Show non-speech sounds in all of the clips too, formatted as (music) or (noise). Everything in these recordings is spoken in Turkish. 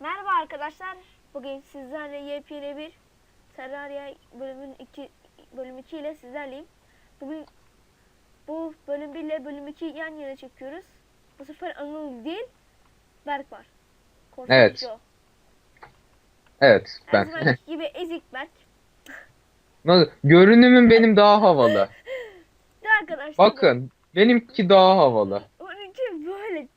Merhaba arkadaşlar. Bugün sizlerle yepyeni bir Terraria bölümün 2 bölüm 2 ile sizlerleyim. Bugün bu bölüm 1 ile bölüm 2 yan yana çekiyoruz. Bu sefer Anıl değil, Berk var. Korsan Evet. Joe. Evet Her ben. zamanki gibi ezik Berk. Nasıl- Görünümüm benim daha havalı. Arkadaşlar Bakın benimki daha havalı. Onun için böyle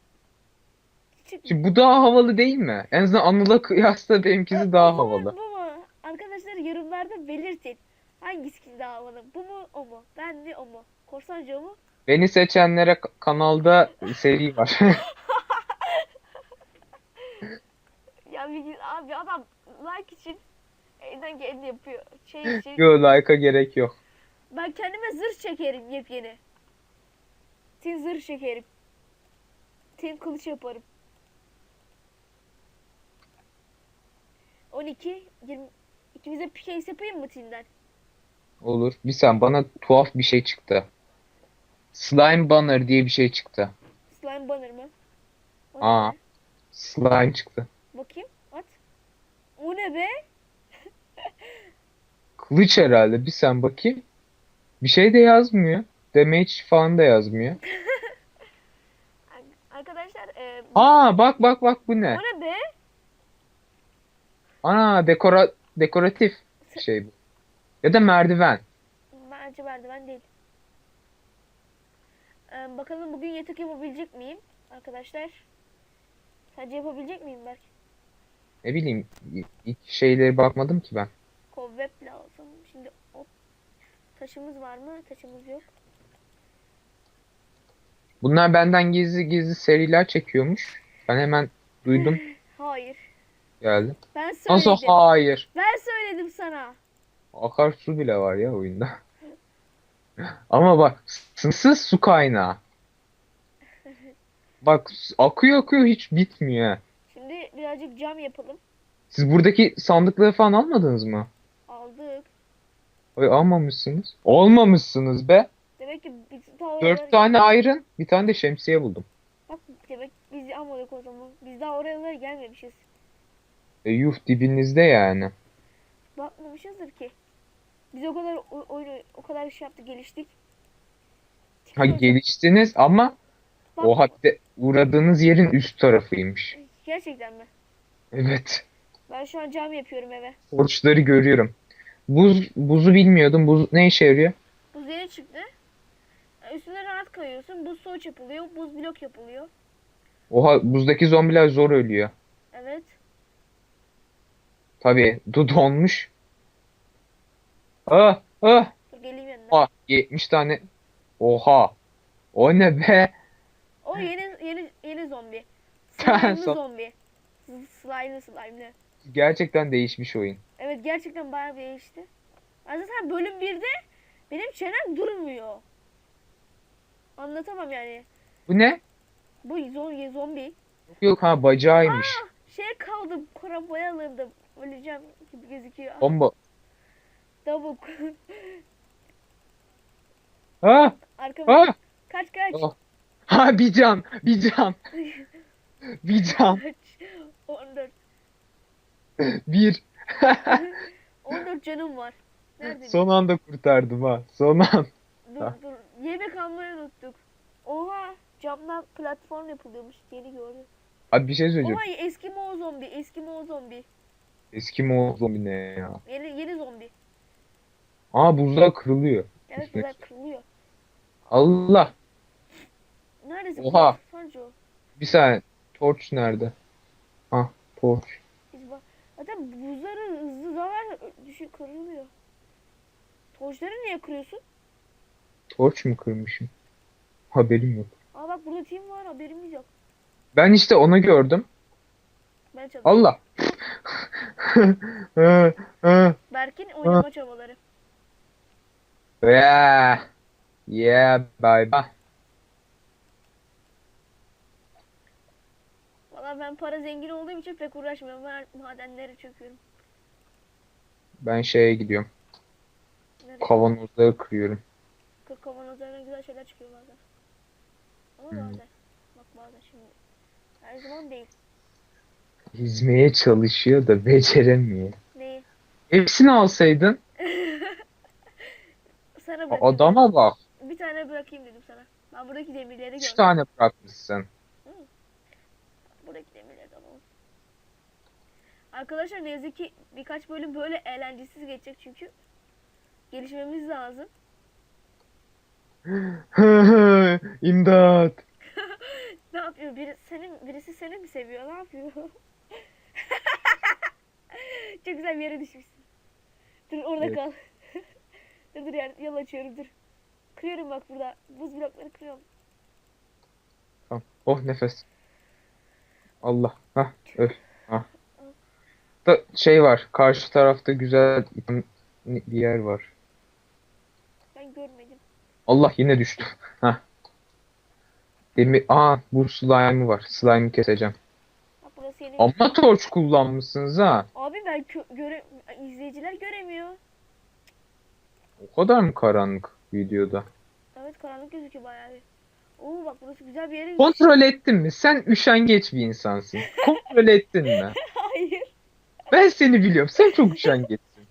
Çık- Şimdi bu daha havalı değil mi? En azından Anıl'a kıyasla benimkisi daha Bu mu, havalı. Bu mu? Arkadaşlar yorumlarda belirtin. Hangisi daha havalı? Bu mu o mu? Ben mi o mu? Korsan Joe mu? Beni seçenlere k- kanalda seri var. (laughs) Ya bir gün abi adam like için elinden geleni yapıyor. Şey için. Yo like'a gerek yok. ben kendime zırh çekerim yepyeni. Tin zırh çekerim. Tin kılıç yaparım. 12 20 ikimize pickaxe yapayım mı Tin'den? Olur. Bir sen bana tuhaf bir şey çıktı. Slime Banner diye bir şey çıktı. Slime banner mı? O ne Aa. be? Slime çıktı. Bakayım at. O ne be? Kılıç herhalde. Bir sen bakayım. Bir şey de yazmıyor. Damage falan da yazmıyor. (laughs) Arkadaşlar e, Aa bak bak bak bu ne? o ne be? Ana dekora dekoratif (laughs) şey bu. Ya da merdiven. Bence merdiven değil. Ee, bakalım bugün yatak yapabilecek miyim arkadaşlar? Sence yapabilecek miyim Berk? Ne bileyim ilk şeylere bakmadım ki ben. Cobweb lazım. Taşımız var mı? Taşımız yok. Bunlar benden gizli gizli seriler çekiyormuş. Ben hemen duydum (laughs) Hayır. geldim. Ben Nasıl söyledim. hayır? Ben söyledim sana. Akarsu bile var ya oyunda. (laughs) Ama bak sınırsız su kaynağı. (laughs) Bak akıyor akıyor hiç bitmiyor. Şimdi birazcık cam yapalım. Siz buradaki sandıkları falan almadınız mı? Ay almamışsınız. Olmamışsınız be. Demek ki biz daha Dört tane iron, bir tane de şemsiye buldum. Bak demek biz almadık o zaman. Biz daha oralara gelmemişiz. E, yuh dibinizde yani. Bakmamışızdır ki. Biz o kadar o- oyunu o kadar şey yaptık geliştik. Ha geliştiniz ama Bak- bir de uğradığınız yerin üst tarafıymış. Gerçekten mi? Evet. Ben şu an cam yapıyorum eve. Borçları görüyorum. Buz buzu bilmiyordum. Buz ne işe yarıyor? Buz yeni çıktı. E, Üstüne rahat kayıyorsun. Buz soğuç yapılıyor. Buz blok yapılıyor. Oha buzdaki zombiler zor ölüyor. Evet. Tabii du donmuş. Ah ah Dur geleyim yanına. ah 70 tane. Oha. O ne be? O yeni yeni yeni zombi. (laughs) Slime'lı zombi. Slime'lı slime'lı. Gerçekten değişmiş oyun. Evet gerçekten bayağı bir değişti. Ben zaten bölüm 1'de benim çenem durmuyor. Anlatamam yani. Bu ne? Bu zombi, zombi. Yok ha bacağıymış. Şey kaldım, karambaya alındım. Öleceğim gibi gözüküyor. Bomba. Tavuk. Ah Arkama ah. kaç kaç. Oh. Ha bir can, bir can, (laughs) bir can, Kaç. 14. (laughs) bir. (laughs) 14 canım var. Nerede? Son anda kurtardım ha. Son an. Dur dur. Yemek almayı unuttuk. Oha camdan platform yapılıyormuş. Yeni gördüm. Abi bir şey söyleyeceğim. Oha Eskimo zombi. Eskimo zombi. Eski Moğol zombi ne ya? Yeni yeni zombi. Aa buzlar kırılıyor. Evet güzel kırılıyor. Allah. Neredesin? Oha. Sancho. Bir saniye. Torch nerede? Ah torch. Zaten buzları hızlı dalar düşük kırılıyor. Torçları niye kırıyorsun? Torch mu kırmışım? Haberim yok. Aa bak burada team var haberimiz yok. Ben işte onu gördüm. Ben çalışıyorum. Allah. (laughs) Berk'in oynama çabaları. yeah. Yeah bye bye. Ben para zengin olduğum için pek uğraşmıyorum. Ben madenlere çöküyorum. Ben şeye gidiyorum. Nerede? Kavanozları kırıyorum. Kırk kavanozlarına güzel şeyler çıkıyor bazen. Ama Hmm. bazen. Bak bazen şimdi. Her zaman değil. Hizmeye çalışıyor da beceremiyor. Neyi? Hepsini alsaydın. (laughs) Sana bırakayım. Adama bak. Bir tane bırakayım dedim sana. Ben buradaki demirleri Üç gördüm. tane bırakmışsın. Buradaki demirleri de alalım. Arkadaşlar ne yazık ki birkaç bölüm böyle eğlencesiz geçecek çünkü gelişmemiz lazım. (laughs) İmdat. (laughs) Ne yapıyor? Biri, senin, birisi seni mi seviyor? Ne yapıyor? (laughs) Çok güzel bir yere düşmüşsün. Dur orada Evet. kal. dur dur yer, yol açıyorum dur. Kırıyorum bak burada. Buz blokları kırıyorum. Tamam. Oh nefes. Allah. Hah öf. Hah. Da şey var. Karşı tarafta güzel bir yer var. Ben görmedim. Allah yine düştüm. (laughs) Hah. Demir. Aa bu slime'ı var. Slime'ı keseceğim. Bak burası yeni. Amma torç kullanmışsınız ha. Abi ben kö- göre izleyiciler göremiyor. O kadar mı karanlık videoda? Evet karanlık gözüküyor bayağı bir. Oo bak burası güzel bir yere. Kontrol ettin mi? Sen üşengeç bir insansın. Kontrol ettin mi? (laughs) Ben seni biliyorum. Sen çok üşengeçsin.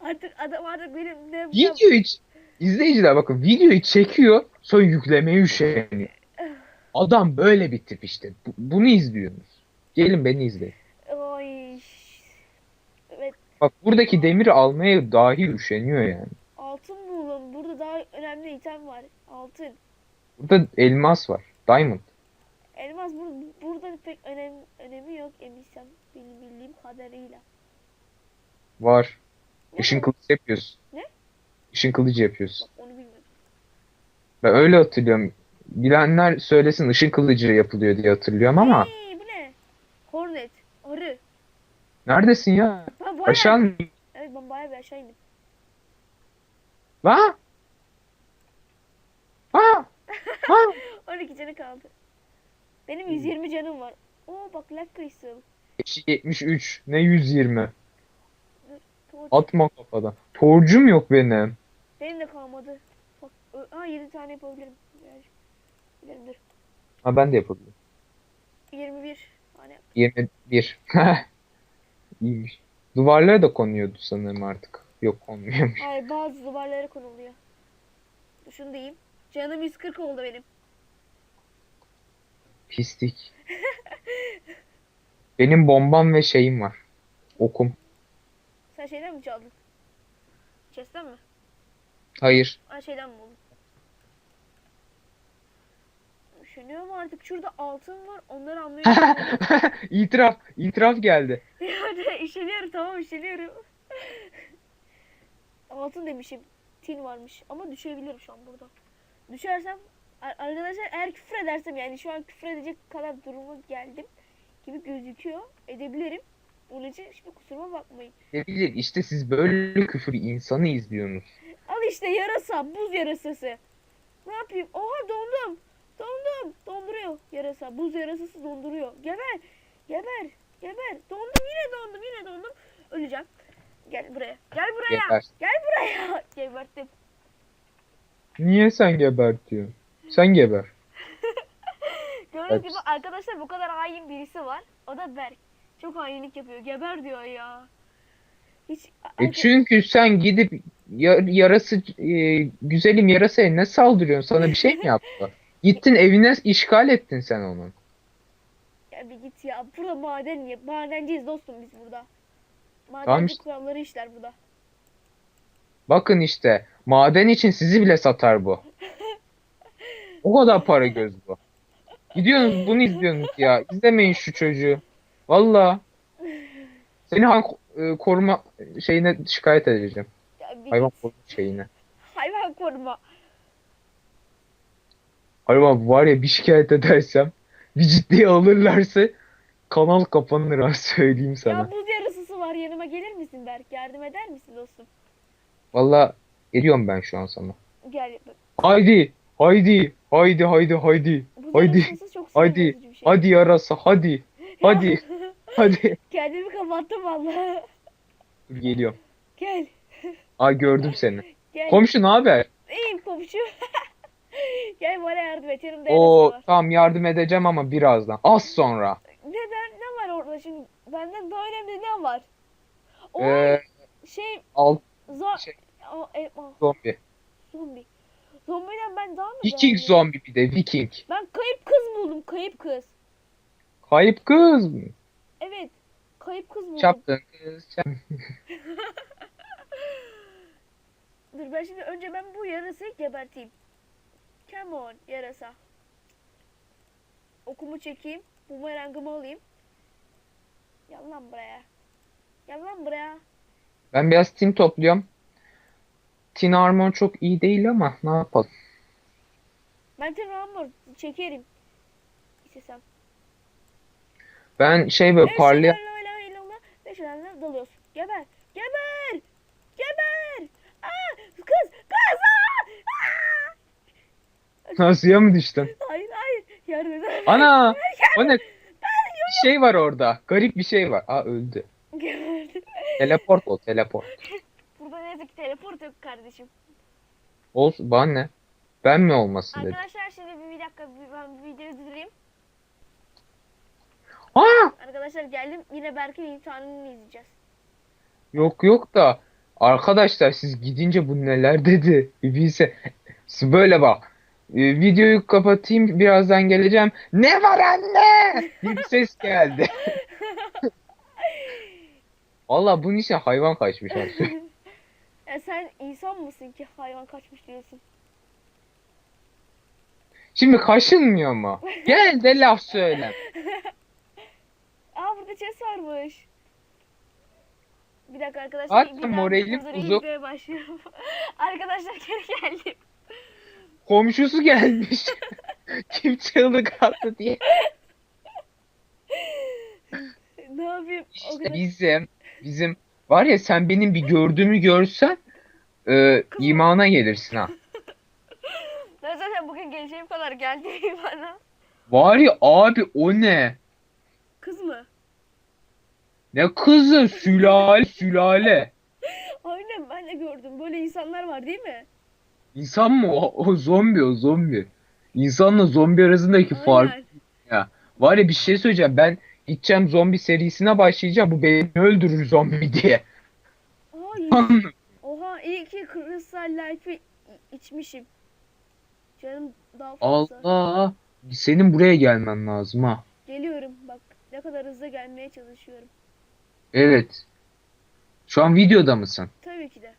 Artık adam artık benim ne yapacağım? Videoyu ç- izleyiciler bakın videoyu çekiyor sonra yüklemeye üşeniyor. Adam böyle bir tip işte. Bu- bunu izliyorsunuz. Gelin beni izleyin. Oy. Evet Bak buradaki demiri almaya dahi üşeniyor yani. altın buldum. Burada daha önemli item var. Altın. Burada elmas var. Diamond. Elmas burada, burada pek önem, önemi yok eminsem benim bildiğim kadarıyla. Var. Ne Işın kılıcı yapıyorsun. Ne? Işın kılıcı yapıyorsun. Bak onu bilmiyordum. Ben öyle hatırlıyorum. Bilenler söylesin ışın kılıcı yapılıyor diye hatırlıyorum ama. Hey, bu ne? Hornet. Arı. Neredesin ya? Ben bayağı, Aşağı mı? Evet ben bayağı bir aşağı indim. Ha? Ha? Ha? (laughs) 12 canı kaldı. Benim 120 canım var. Oo bak lag crystal. Eşi 73. Ne 120? Torch. Atma kafadan. Torcum yok benim. Benim de kalmadı. Bak, aa 7 tane yapabilirim. Birazcık. Dur. Ha ben de yapabilirim. 21 tane. 21. (laughs) İyiymiş. Duvarlara da konuyordu sanırım artık. Yok konmuyormuş. Hayır bazı duvarlara konuluyor. Şunu diyeyim. Canım 140 oldu benim. Pislik. Benim bombam ve şeyim var. Okum. Sen şeyden mi çaldın? Chest'ten mi? Hayır. Aa şeyden mi buldun? Düşünüyorum artık şurada altın var onları çalışıyorum. (laughs) itiraf. İtiraf geldi. (laughs) Yani işeniyorum tamam işeniyorum. altın demişim. Tin varmış ama düşebilirim şu an burada. Düşersem arkadaşlar eğer küfür edersem yani şu an küfür edecek kadar duruma geldim gibi gözüküyor. Edebilirim. Onun için şimdi kusuruma bakmayın. Ne bilir işte siz böyle küfür insanı izliyorsunuz. Al işte yarasa, buz yarasası. Ne yapayım? Oha dondum. Dondum. Donduruyor yarasa. Buz yarasası donduruyor. Geber. Geber. Geber. Dondum yine dondum yine dondum. Öleceğim. Gel buraya. Gel buraya. Geber. Gel buraya. (laughs) Geberttim. Niye sen gebertiyorsun? Sen geber. (laughs) Gördüğünüz gibi arkadaşlar bu kadar hain birisi var. O da Berk. Çok hainlik yapıyor. Geber diyor ya. Hiç E çünkü sen gidip ya- yarası e, güzelim yarasa eline saldırıyorsun. Sana bir şey mi yaptı? Gittin evine işgal ettin sen onun. Ya bir git ya. Burada maden ya. Madenciyiz dostum biz burada. Madenci Tamam işte. kuralları işler burada. Bakın işte maden için sizi bile satar bu. O kadar para göz bu. Gidiyorsunuz bunu izliyorsunuz ya. İzlemeyin şu çocuğu. Valla. Seni hayvan e, koruma şeyine şikayet edeceğim. Ya bir Hayvan koruma şeyine. Hayvan koruma. Hayvan var ya bir şikayet edersem bir ciddiye alırlarsa kanal kapanır ha söyleyeyim sana. Ya buz yarısısı var yanıma gelir misin Berk? Yardım eder misin dostum? Valla ediyorum ben şu an sana. Gel. Haydi, haydi, haydi, haydi, haydi. Buz Haydi, çok haydi, sinir bozucu bir şey. Hadi yarasa, hadi, hadi, (laughs) hadi. Kendimi kapattım valla. Dur geliyorum. Gel. Aa gördüm seni. Gel. Komşu ne haber? İyiyim komşu. (laughs) Gel bana yardım et. Yanımda Oo yarası var. tamam yardım edeceğim ama birazdan. Az sonra. Neden? Ne var orada şimdi? Benden daha önemli ne var? O Ee, şey al zo şey. o, e, o, zombi. zombi. Zombiden ben daha mı Viking değerliyim? zombi bir de Viking. Ben kayıp kız buldum. Kayıp kız. Kayıp kız mı? Evet. Kayıp kız buldum. Çaptın kız. (laughs) Dur ben şimdi önce ben bu yarasayı geberteyim. Come on yarasa. Okumu çekeyim. Bumerangımı alayım. Gel lan buraya. Gel lan buraya. Ben biraz tin topluyorum. Tin armor çok iyi değil ama ne yapalım. Ben Ramor çekerim. İstesem. Ben şey böyle parlayan şöyle dalıyorsun. Geber. Geber. Geber. Aa, kız. Kız. Aa! Suya mı düştün? Hayır hayır. Yardım. Ana! O ne? Bir şey var orada. Garip bir şey var. Aa öldü. Geberdim. Teleport ol teleport. Yazık ki teleport yok kardeşim. Olsun bana ne? Ben mi olmasın dedim. Arkadaşlar şimdi bir, bir dakika bir, ben bir videoyu durdurayım. Aa! Arkadaşlar geldim yine Berk'in imtihanını izleyeceğiz. Yok yok da arkadaşlar siz gidince bu neler dedi bir bilse. Siz böyle bak. Ee, videoyu kapatayım birazdan geleceğim. Ne var anne? diye bir ses geldi. (laughs) Valla bunun için hayvan kaçmış artık. (laughs) ya sen insan mısın ki hayvan kaçmış diyorsun? Şimdi kaşınmıyor mu? (laughs) Gel de laf söyle. (laughs) Aa burada chest varmış. Bir dakika arkadaşlar. Zaten bir moralim başlıyorum. (laughs) arkadaşlar geri geldim. Komşusu gelmiş. Kim çığlık attı diye. ne yapayım? İşte kadar... bizim bizim var ya sen benim bir gördüğümü görsen e, imana gelirsin ha. (laughs) Ben zaten bugün geleceğim kadar geldi bana. Var ya abi o ne? Kız mı? Ne kızı sülale sülale. (laughs) Aynen ben de gördüm. Böyle insanlar var değil mi? İnsan mı o? O zombi o zombi. İnsanla zombi arasındaki fark. Aynen. Var ya bir şey söyleyeceğim ben gideceğim zombi serisine başlayacağım bu beni öldürür zombi diye. Aa, iyi. Ki Crystal Life'ı içmişim. Canım daha fazla. Allah. Senin buraya gelmen lazım ha. Geliyorum bak ne kadar hızlı gelmeye çalışıyorum. Evet. Şu an videoda mısın? Tabii ki de.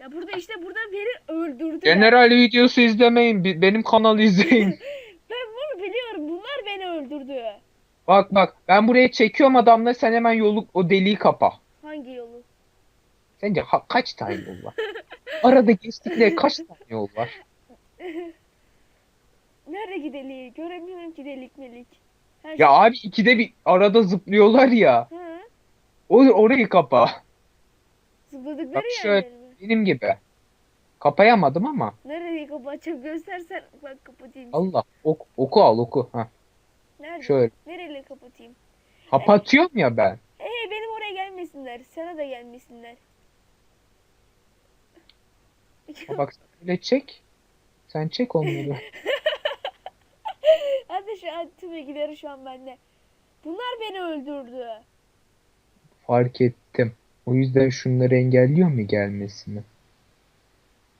Ya burada işte burada beni öldürdü. General videosu izlemeyin. bi- Benim kanalı izleyin. (laughs) Ben bunu biliyorum. Bunlar beni öldürdü. bak bak ben buraya çekiyorum adamla sen hemen yolu o deliği kapa. Sence ha- kaç tane yol var? Arada geçtikleri (laughs) kaç tane yol var? Nerede gidelim? Göremiyorum ki delik melik. Her Ya abi ikide bir arada zıplıyorlar ya. şey... Hı? O orayı kapa. Zıpladıkları Bak şöyle. mi? Benim gibi. Kapayamadım ama. Nereyi kapatacağım göstersen bak kapatayım. Allah ok, oku al oku. Ha, Nerede? şöyle. Nereyle kapatayım? Kapatıyorum ya ben. Ee benim oraya gelmesinler. Sana da gelmesinler. Ha, Bak öyle çek. Sen çek onları. (laughs) Hadi şu an tüm bilgileri şu an bende. Bunlar beni öldürdü. Fark ettim. O yüzden şunları engelliyor mu gelmesini?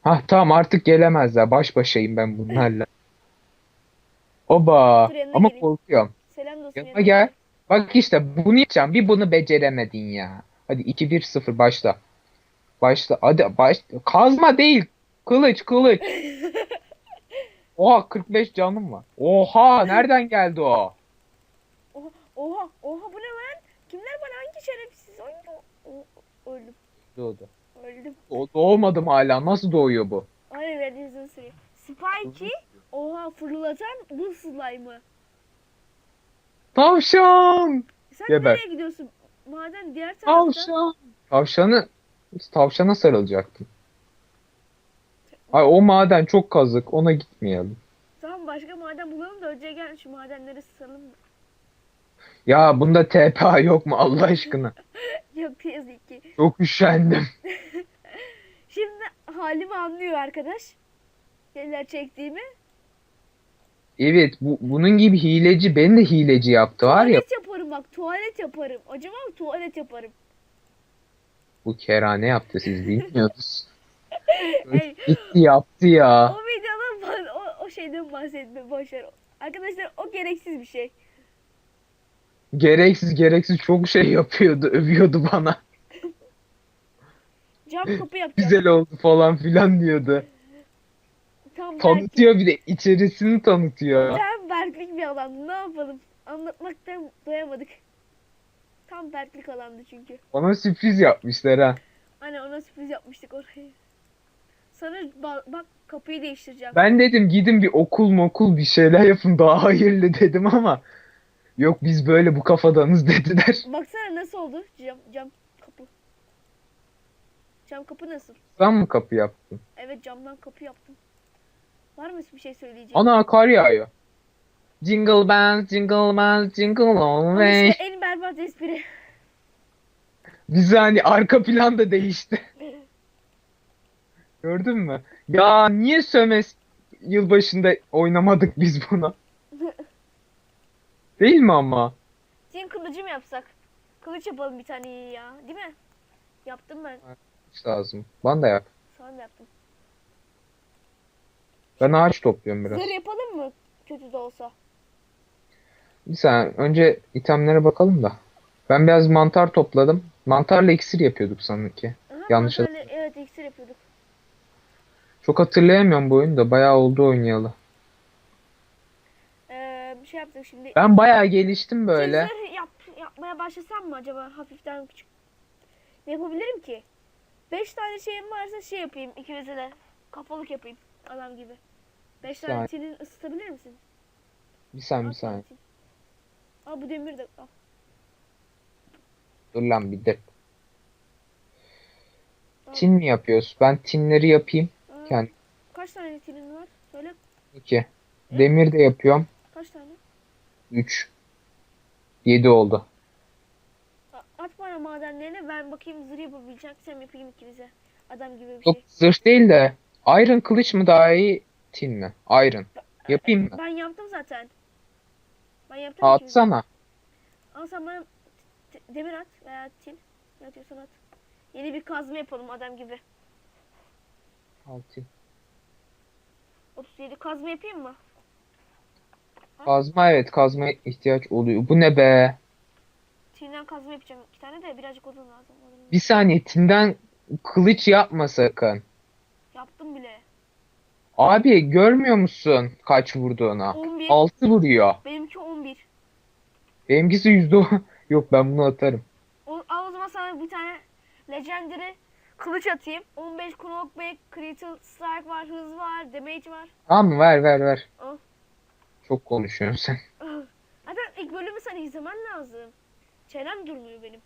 Hah tamam artık gelemezler. Baş başayım ben bunlarla. (laughs) Oba. Dur Ama geleyim. korkuyorum. Selam dostum. Yanıma gel. Bak işte bunu yapacağım. Bir bunu beceremedin ya. Hadi 2-1-0 başla. Başla. Hadi baş. Kazma değil. Kılıç kılıç. (laughs) Oha 45 canım var. Oha nereden geldi o? Oha, oha, oha bu ne lan? Kimler bana hangi şerefsiz? Hangi o- o- öldüm. Doğdu. Öldüm. O doğmadım hala. Nasıl doğuyor bu? Aynen verdiğin uzun sürüyor. Spikey oha fırlatan bu slime'ı. Tavşan. Sen Geber. nereye gidiyorsun? Maden diğer tarafta. Tavşan. Tavşanı tavşana sarılacaktım. Ay o maden çok kazık. Ona gitmeyelim. Tamam başka maden bulalım da önce gel şu madenleri sısalım. Ya bunda TPA yok mu Allah aşkına? (laughs) Yok yazık ki. Çok üşendim. (laughs) Şimdi halimi anlıyor arkadaş. Neler çektiğimi. Evet bu, bunun gibi hileci beni de hileci yaptı var ya Tuvalet yaparım bak tuvalet yaparım. Acaba tuvalet yaparım. Bu kera ne yaptı siz bilmiyorsunuz. (laughs) Ey, Gitti yaptı ya. o videodan bah- o, o şeyden bahsetme boşver. Arkadaşlar o gereksiz bir şey. Gereksiz gereksiz çok şey yapıyordu övüyordu bana. (laughs) Cam kapı yapacağım. Güzel oldu falan filan diyordu. Tam Berk, Tanıtıyor bir de içerisini tanıtıyor. tam Berklik bir alan. Ne yapalım? Anlatmaktan doyamadık. Tam Berklik alandı çünkü. Ona sürpriz yapmışlar ha. Hani ona sürpriz yapmıştık orayı. Sana ba- bak kapıyı değiştireceğim. Ben dedim gidin bir okul mokul bir şeyler yapın daha hayırlı dedim ama yok biz böyle bu kafadanız dediler. (laughs) Baksana nasıl oldu cam cam kapı. Cam kapı nasıl? Sen mi kapı yaptın? Evet camdan kapı yaptım. Var mı bir şey söyleyeceğim? Ana kar yağıyor. Jingle bells, jingle bells, jingle all the way. işte en berbat espri. Biz hani arka plan da değişti. (laughs) Gördün mü? Ya niye Sömes yılbaşında oynamadık biz bunu? (laughs) Değil mi ama? Senin kılıcı mı yapsak? Kılıç yapalım bir tane iyi ya. Değil mi? Yaptım ben. Hiç lazım. Bana da yap. Sana da yaptım. Ben ağaç topluyorum biraz. Zırh yapalım mı? Kötü de olsa. Bir saniye. Önce itemlere bakalım da. Ben biraz mantar topladım. Mantarla iksir yapıyorduk sanki. Aha, Yanlış mantarla- Evet iksir yapıyorduk. Çok hatırlayamıyorum bu oyunu da. Bayağı oldu oynayalı. Ee, bir şey yaptık şimdi. Ben bayağı geliştim böyle. Zırh (laughs) yap, yapmaya başlasam mı acaba hafiften küçük? Ne yapabilirim ki? 5 tane şeyim varsa şey yapayım ikimize de. Kafalık yapayım adam gibi. 5 tane tinin ısıtabilir misin? Bir saniye bir saniye. Al bu demir de al. Dur lan bir. Al. Tin mi yapıyoruz? Ben tinleri yapayım. Aa, Kendi. Kaç tane tinin var? Söyle 2. Demir de yapıyorum. kaç tane? 3. 7 oldu. A- At bana madenlerini ben bakayım zırh yapabileceksem yapayım ikimize. Adam gibi bir Yok şey. zırh değil de Iron kılıç mı daha iyi tin mi? Iron. Yapayım mı? Ben yaptım zaten. Ben yaptım. Atsana. Al sen bana demir at veya tin. Ne atıyorsan at. Yeni bir kazma yapalım adam gibi. Al tin. 37 kazma yapayım mı? Kazma evet kazma ihtiyaç oluyor. Bu ne be? Tinden kazma yapacağım. iki tane de birazcık odun lazım. Odun Bir saniye tinden kılıç yapma sakın. Yaptım bile. Abi görmüyor musun kaç vurduğunu? 11. 6 vuruyor. Benimki 11. Benimkisi yüzde on- (laughs) Yok ben bunu atarım. O, al o zaman sana bir tane Legendary kılıç atayım. 15 knockback, critical strike var, hız var, damage var. Tamam? Ver ver ver. Al. Çok konuşuyorsun sen. (laughs) Zaten ilk bölümü sen izlemen lazım. Çenem durmuyor benim.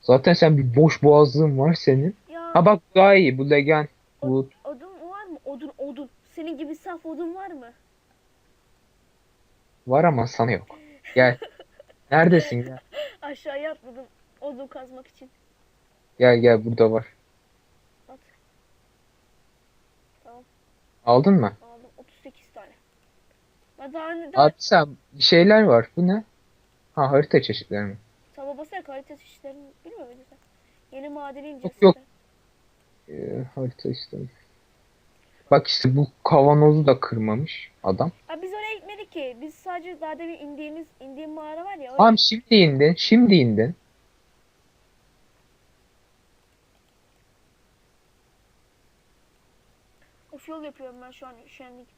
Zaten sen bir boş boğazlığın var senin. Ya Ha bak daha iyi bu legen. Bu odun? Odun. Senin gibi saf odun var mı? var ama sana yok. Gel. Neredesin gel. (laughs) Aşağıya atladım odun kazmak için. Gel gel burada var. At. Tamam Aldın mı? aldım 38 tane. Ben daha önce Abi sen bir şeyler var. Bu ne? Ha harita çeşitleri mi? taba basarak harita çeşitlerini bilmiyor muydun sen? Yeni madeni ineceğiz. Yok, yok. Ee, harita işte. Bak işte bu kavanozu da kırmamış adam. Ha, biz oraya gitmedik ki. Biz sadece daha demin indiğimiz indiğim mağara var ya. Oraya... Tamam şimdi indin. Şimdi indin. Of yol yapıyorum ben şu an üşendik.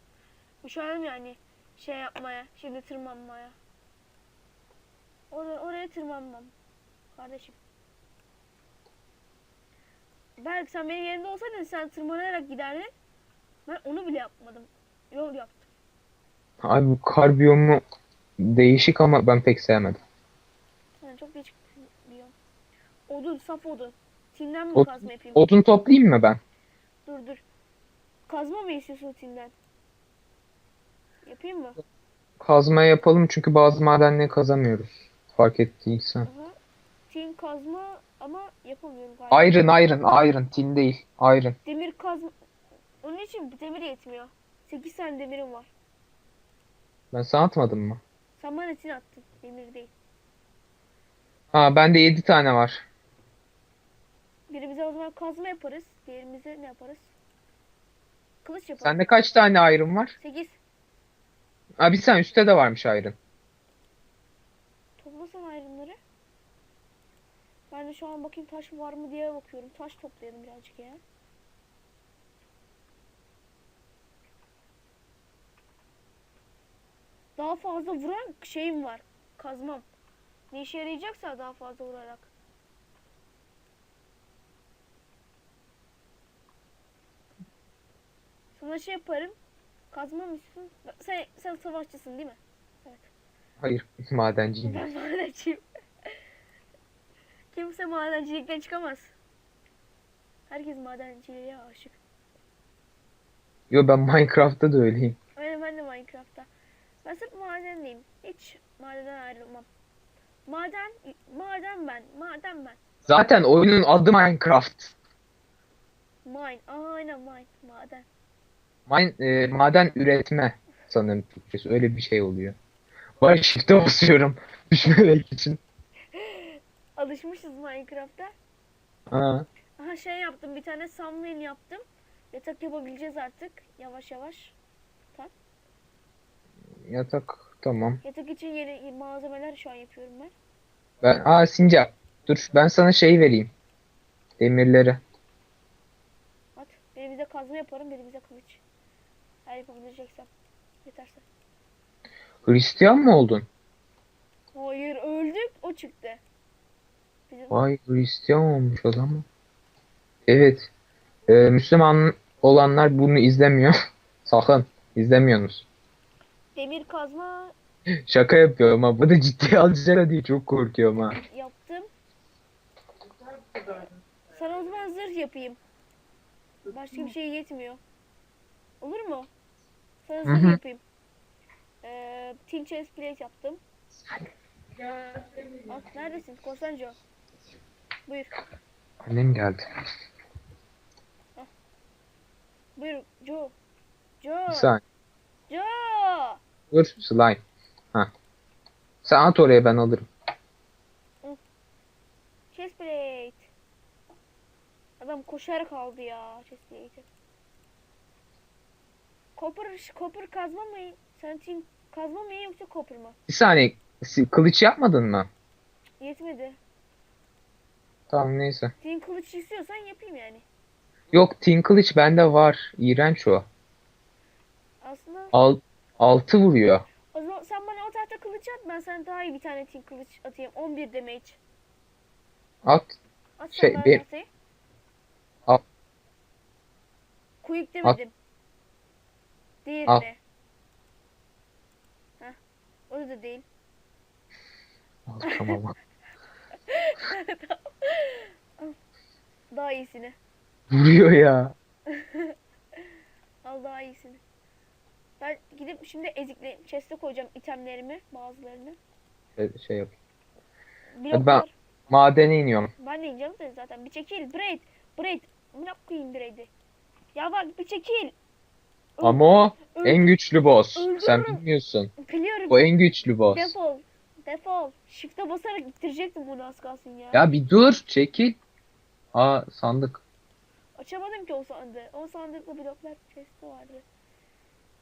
Üşendim yani şey yapmaya, şimdi tırmanmaya. Oraya, oraya tırmanmam. Kardeşim. Belki sen benim yerimde olsaydın sen tırmanarak giderdin. Ben onu bile yapmadım. Yol yaptım. Abi bu kar biyomu değişik ama ben pek sevmedim. Yani çok değişik bir yol. Odun, saf odun. Tinden mi Odun- kazma yapayım? Odun toplayayım mı ben? Dur dur. Kazma mı istiyorsun tinden? Yapayım mı? Kazma yapalım çünkü bazı madenleri kazamıyoruz. Fark ettiysen. Aha. tin kazma ama yapamıyorum galiba. Iron iron iron tin değil. Iron. Demir kazma. Onun için demir yetmiyor. 8 tane demirim var. Ben sana atmadım mı? Sen bana tin attın. Demir değil. Ha bende 7 tane var. Birimize o zaman kazma yaparız. Diğerimize ne yaparız? Kılıç yaparız. Sende kaç tane iron var? 8. Ha bir sen üstte de varmış iron. Toplasan ayrımları. Ben de şu an bakayım taş var mı diye bakıyorum. Taş toplayalım birazcık ya. Daha fazla vuran şeyim var. Kazmam. Ne işe yarayacaksa daha fazla vurarak. Sana şey yaparım. Kazmam üstün. Sen, sen savaşçısın değil mi? Hayır (laughs) madenciyim. Ben madenciyim. (laughs) Kimse madencilikten çıkamaz. Herkes madenciliğe aşık. Yo ben Minecraft'ta da öyleyim. Öyle ben de Minecraft'ta. Ben sırf madenliyim. Hiç madenden ayrılmam. Maden, maden ben, maden ben. Zaten oyunun adı Minecraft. Mine, aynen mine, maden. Mine, e, maden üretme sanırım Türkçesi. Öyle bir şey oluyor. Var shift'e basıyorum (laughs) düşmemek için. (laughs) Alışmışız Minecraft'a. Ha. Aha şey yaptım, bir tane thumbnail yaptım. Yatak yapabileceğiz artık, yavaş yavaş. Yatak tamam. Yatak için yeni malzemeler şu an yapıyorum ben. Ben aa Sincap. Dur ben sana şey vereyim. Demirleri. At. Birimize kazma yaparım, birimize kılıç. Eğer yapabileceksem. Yeterse. Hristiyan mı oldun? Hayır öldük o çıktı. Bizim Vay Hristiyan olmuş zaman. Evet. Ee, Müslüman olanlar bunu izlemiyor. (laughs) Sakın izlemiyorsunuz. Demir kazma Şaka yapıyorum ama bu da ciddiye alacak diye çok korkuyorum ha. yaptım. Sana o zaman zırh yapayım. Başka bir şey yetmiyor. Olur mu? Sana Hı zırh hı. yapayım. Ee, tin chest plate yaptım. Al, neredesin? Korsancı. Buyur. Annem geldi. Buyur. Joe. Joe. Bir saniye. Joe. Dur slime. Ha. Sen at oraya ben alırım. Chest plate. Adam koşarak aldı ya chest plate'i. Copper, copper kazma mı? Sen tin kazma mı yoksa copper mı? Bir saniye. Kılıç yapmadın mı? Yetmedi. Tamam neyse. Tin kılıç istiyorsan yapayım yani. Yok tin kılıç bende var. İğrenç o. Aslında Al, altı vuruyor. o zaman sen bana o tahta kılıç at ben sana daha iyi bir tane tin kılıç atayım. 11 damage. At. At Şey, bana bir- tahtayı. Al. Quick demedim. Diğerine. Al. Heh. O da değil. Al, tamam. (laughs) Daha iyisini. Vuruyor ya. (laughs) Al daha iyisini. Ben gidip şimdi ezikleyip chest'e koyacağım itemlerimi bazılarını. Şey, şey yap. Bloklar. ben- Madene iniyorum. Ben de ineceğim de zaten. Bir çekil. Braid. Braid. Bırak koyayım Braid'i. Ya bak bir çekil. Öl- Ama o öl- en güçlü boss. Öldürürüm. Sen bilmiyorsun. Biliyorum. O en güçlü boss. Defol. Defol. Shift'e basarak ittirecektim bunu az kalsın ya. Ya bir dur çekil. Aa sandık. Açamadım ki o sandığı. O sandıkla bloklar chest'te vardı.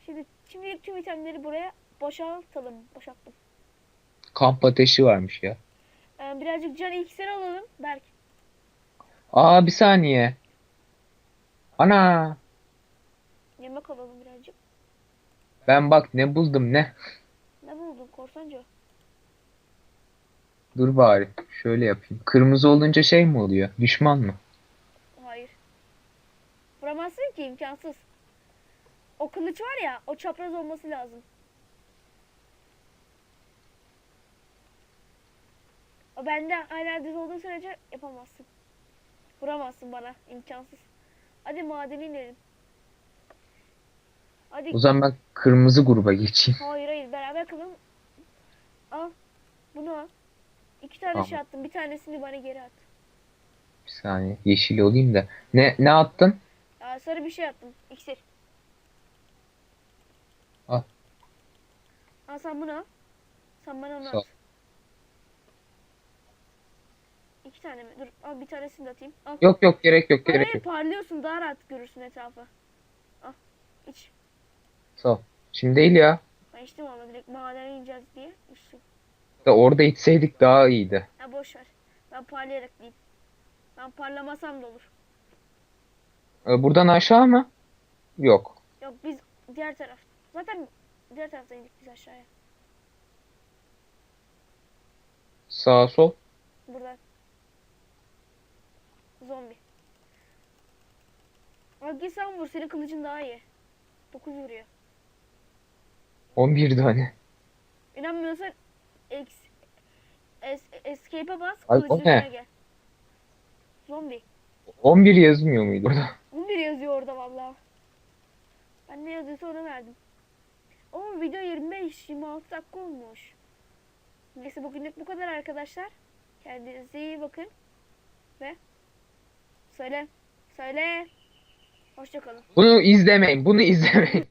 Şimdi şimdi tüm itemleri buraya boşaltalım. Boşalttım. Kamp ateşi varmış ya. Ee, birazcık can iksiri alalım. Berk. Aa bir saniye. Ana. Yemek alalım birazcık. Ben bak ne buldum ne. Ne buldun korsancı? Dur bari. Şöyle yapayım. Kırmızı olunca şey mi oluyor? Düşman mı? Hayır. Vuramazsın ki imkansız. O kılıç var ya o çapraz olması lazım. O bende hala düz olduğu sürece yapamazsın. Vuramazsın bana imkansız. Hadi madene inelim. Hadi. O zaman ben kırmızı gruba geçeyim. Hayır hayır beraber kalalım. Al. Bunu al. İki tane Tamam. şey attım. Bir tanesini bana geri at. Bir saniye. Yeşil olayım da. Ne ne attın? Aa, sarı bir şey attım. İksir. Al sen bunu al. Sen bana onu Sağ at. İki tane mi? Dur al bir tanesini de atayım. Al. Yok yok gerek yok gerek Hayır yok. parlıyorsun daha rahat görürsün etrafı. Al. İç. Sağ ol. Şimdi değil ya. Ben içtim ama direkt madene ineceğiz diye içtim. Da orada içseydik daha iyiydi. Ha boş ver. Ben parlayarak değil. Ben parlamasam da olur. Ee, buradan aşağı mı? Yok. Yok biz diğer taraf. Zaten diğer taraftan indik biz aşağıya. Sağ sol. Buradan. Zombi. Bak git sen vur. Senin kılıcın daha iyi. 9 vuruyor. 11 tane. İnanmıyorsan ex, es, escape'e bas. Ay, Kılıcın üstüne gel. Zombi. 11 yazmıyor muydu orada? 11 yazıyor orada valla. Ben ne yazıyorsa onu verdim. O video 25-26 dakika olmuş. Neyse bugünlük bu kadar arkadaşlar. Kendinize iyi bakın. Ve söyle. Söyle. Hoşçakalın. Bunu izlemeyin. Bunu izlemeyin.